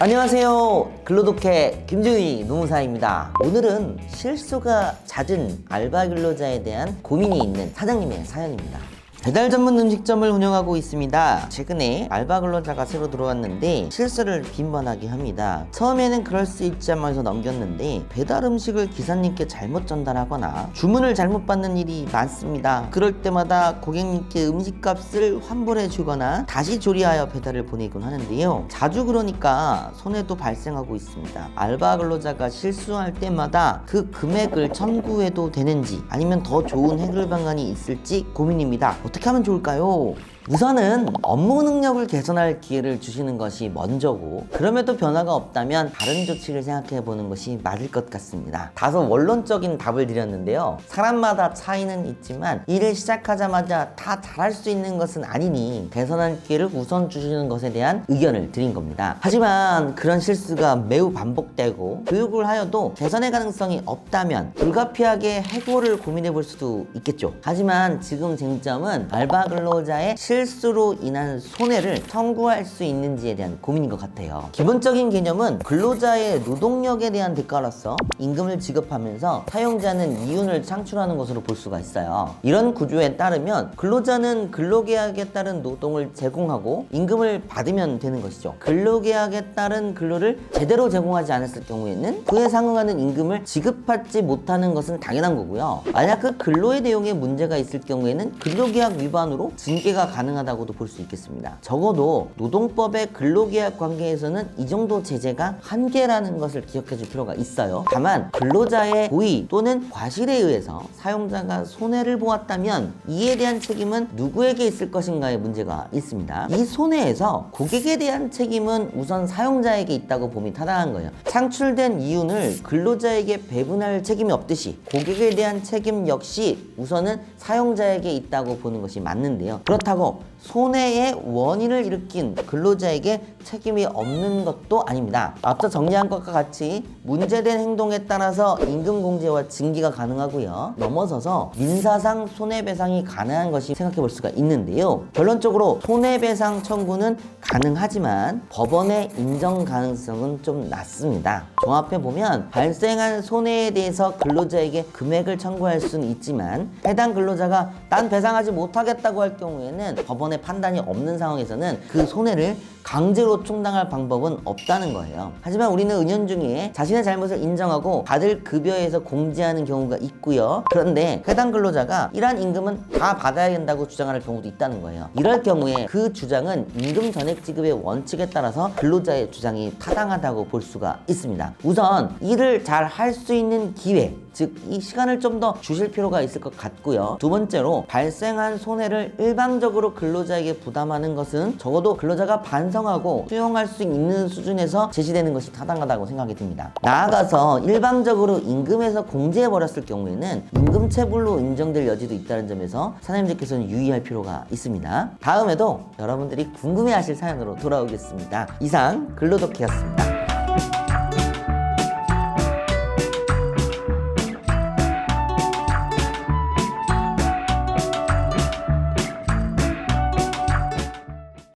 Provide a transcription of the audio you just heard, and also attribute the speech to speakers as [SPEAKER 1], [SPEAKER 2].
[SPEAKER 1] 안녕하세요. 근로독해 김준희 노무사입니다. 오늘은 실수가 잦은 알바 근로자에 대한 고민이 있는 사장님의 사연입니다. 배달 전문 음식점을 운영하고 있습니다. 최근에 알바 근로자가 새로 들어왔는데 실수를 빈번하게 합니다. 처음에는 그럴 수 있지 하면서 넘겼는데 배달 음식을 기사님께 잘못 전달하거나 주문을 잘못 받는 일이 많습니다. 그럴 때마다 고객님께 음식값을 환불해 주거나 다시 조리하여 배달을 보내곤 하는데요. 자주 그러니까 손해도 발생하고 있습니다. 알바 근로자가 실수할 때마다 그 금액을 청구해도 되는지 아니면 더 좋은 해결 방안이 있을지 고민입니다. 어떻게 하면 좋을까요? 우선은 업무 능력을 개선할 기회를 주시는 것이 먼저고 그럼에도 변화가 없다면 다른 조치를 생각해 보는 것이 맞을 것 같습니다. 다소 원론적인 답을 드렸는데요. 사람마다 차이는 있지만 일을 시작하자마자 다 잘할 수 있는 것은 아니니 개선할 기회를 우선 주시는 것에 대한 의견을 드린 겁니다. 하지만 그런 실수가 매우 반복되고 교육을 하여도 개선의 가능성이 없다면 불가피하게 해고를 고민해 볼 수도 있겠죠. 하지만 지금 쟁점은 알바 근로자의 실 수로 인한 손해를 청구할 수 있는지에 대한 고민인 것 같아요. 기본적인 개념은 근로자의 노동력에 대한 대가로서 임금을 지급하면서 사용자는 이윤을 창출하는 것으로 볼 수가 있어요. 이런 구조에 따르면 근로자는 근로계약에 따른 노동을 제공하고 임금을 받으면 되는 것이죠. 근로계약에 따른 근로를 제대로 제공하지 않았을 경우에는 그에 상응하는 임금을 지급받지 못하는 것은 당연한 거고요. 만약 그 근로의 내용에 문제가 있을 경우에는 근로계약 위반으로 징계가 가능 하다고도 볼 수 있겠습니다. 적어도 노동법의 근로계약 관계에서는 이 정도 제재가 한계라는 것을 기억해 줄 필요가 있어요. 다만 근로자의 고의 또는 과실에 의해서 사용자가 손해를 보았다면 이에 대한 책임은 누구에게 있을 것인가의 문제가 있습니다. 이 손해에서 고객에 대한 책임은 우선 사용자에게 있다고 봄이 타당한 거예요. 창출된 이윤을 근로자에게 배분할 책임이 없듯이 고객에 대한 책임 역시 우선은 사용자에게 있다고 보는 것이 맞는데요. 그렇다고 people 손해의 원인을 일으킨 근로자에게 책임이 없는 것도 아닙니다. 앞서 정리한 것과 같이 문제된 행동에 따라서 임금 공제와 징계가 가능하고요. 넘어서서 민사상 손해배상이 가능한 것이 생각해 볼 수가 있는데요. 결론적으로 손해배상 청구는 가능하지만 법원의 인정 가능성은 좀 낮습니다. 종합해 보면 발생한 손해에 대해서 근로자에게 금액을 청구할 수는 있지만 해당 근로자가 난 배상하지 못하겠다고 할 경우에는 법원의 판단이 없는 상황에서는 그 손해를 강제로 충당할 방법은 없다는 거예요. 하지만 우리는 은연중에 자신의 잘못을 인정하고 받을 급여에서 공제하는 경우가 있고요. 그런데 해당 근로자가 이러한 임금은 다 받아야 된다고 주장할 경우도 있다는 거예요. 이럴 경우에 그 주장은 임금 전액 지급의 원칙에 따라서 근로자의 주장이 타당하다고 볼 수가 있습니다. 우선 일을 잘 할 수 있는 기회, 즉 이 시간을 좀 더 주실 필요가 있을 것 같고요. 두 번째로 발생한 손해를 일방적으로 근로 자에게 부담하는 것은 적어도 근로자가 반성하고 수용할 수 있는 수준에서 제시되는 것이 타당하다고 생각이 듭니다. 나아가서 일방적으로 임금에서 공제해 버렸을 경우에는 임금 체불로 인정될 여지도 있다는 점에서 사장님들께서는 유의할 필요가 있습니다. 다음에도 여러분들이 궁금해하실 사연으로 돌아오겠습니다. 이상 근로독기였습니다.